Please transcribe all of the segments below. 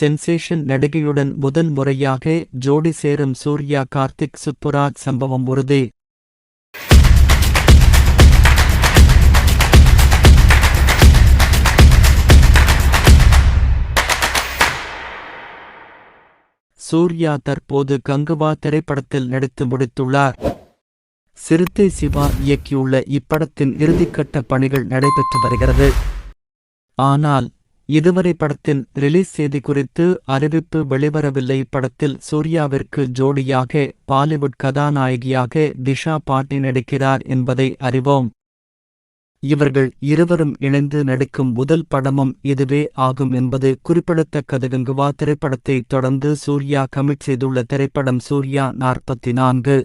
Sensation நடிகையுடன் முதன் முறையாக ஜோடி சேரும் சூர்யா கார்த்திக் சுப்புராஜ் சம்பவம் உறுதி. சூர்யா தற்போது கங்குவா திரைப்படத்தில் நடித்து முடித்துள்ளார். சிறுத்தை சிவா இயக்கியுள்ள இப்படத்தின் இறுதிக்கட்ட பணிகள் நடைபெற்று வருகிறது. ஆனால் இதுவரை படத்தின் ரிலீஸ் செய்தி குறித்து அறிவிப்பு வெளிவரவில்லை. படத்தில் சூர்யாவிற்கு ஜோடியாக பாலிவுட் கதாநாயகியாக திஷா பாட்டி நடிக்கிறார் என்பதை அறிவோம். இவர்கள் இருவரும் இணைந்து நடிக்கும் முதல் படமும் இதுவே ஆகும் என்பது குறிப்பிடத்தக்கது. கங்குவா திரைப்படத்தை தொடர்ந்து சூர்யா கமிட் செய்துள்ள திரைப்படம் சூர்யா நாற்பத்தி நான்கு.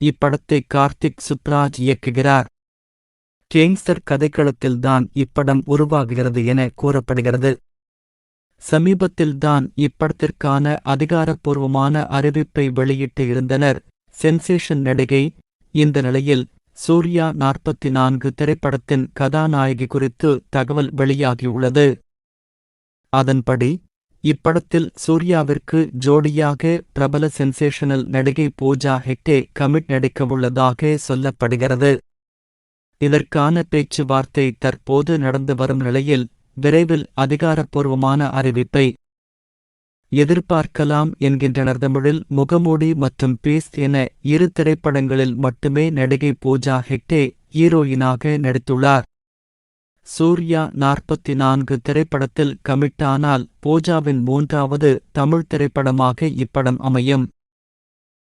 இப்படத்தை கார்த்திக் சுப்ராஜ் இயக்குகிறார். கேங்ஸ்டர் கதைக்களத்தில்தான் இப்படம் உருவாகுகிறது என கூறப்படுகிறது. சமீபத்தில்தான் இப்படத்திற்கான அதிகாரப்பூர்வமான அறிவிப்பை வெளியிட்டு இருந்தனர். சென்சேஷன் நடிகை இந்த நிலையில் சூர்யா நாற்பத்தி நான்கு திரைப்படத்தின் கதாநாயகி குறித்து தகவல் வெளியாகியுள்ளது. அதன்படி இப்படத்தில் சூர்யாவிற்கு ஜோடியாக பிரபல சென்சேஷனல் நடிகை பூஜா ஹெக்டே கமிட் நடிக்கவுள்ளதாக சொல்லப்படுகிறது. இதற்கான பேச்சுவார்த்தை தற்போது நடந்து வரும் நிலையில் விரைவில் அதிகாரப்பூர்வமான அறிவிப்பை எதிர்பார்க்கலாம் என்கின்றனர் தமிழில் முகமூடி மற்றும் பீஸ் என இரு திரைப்படங்களில் மட்டுமே நடிகை பூஜா ஹெக்டே ஹீரோயினாக நடித்துள்ளார். சூர்யா நாற்பத்தி நான்கு திரைப்படத்தில் கமிட்டானால் பூஜாவின் மூன்றாவது தமிழ் திரைப்படமாக இப்படம் அமையும்.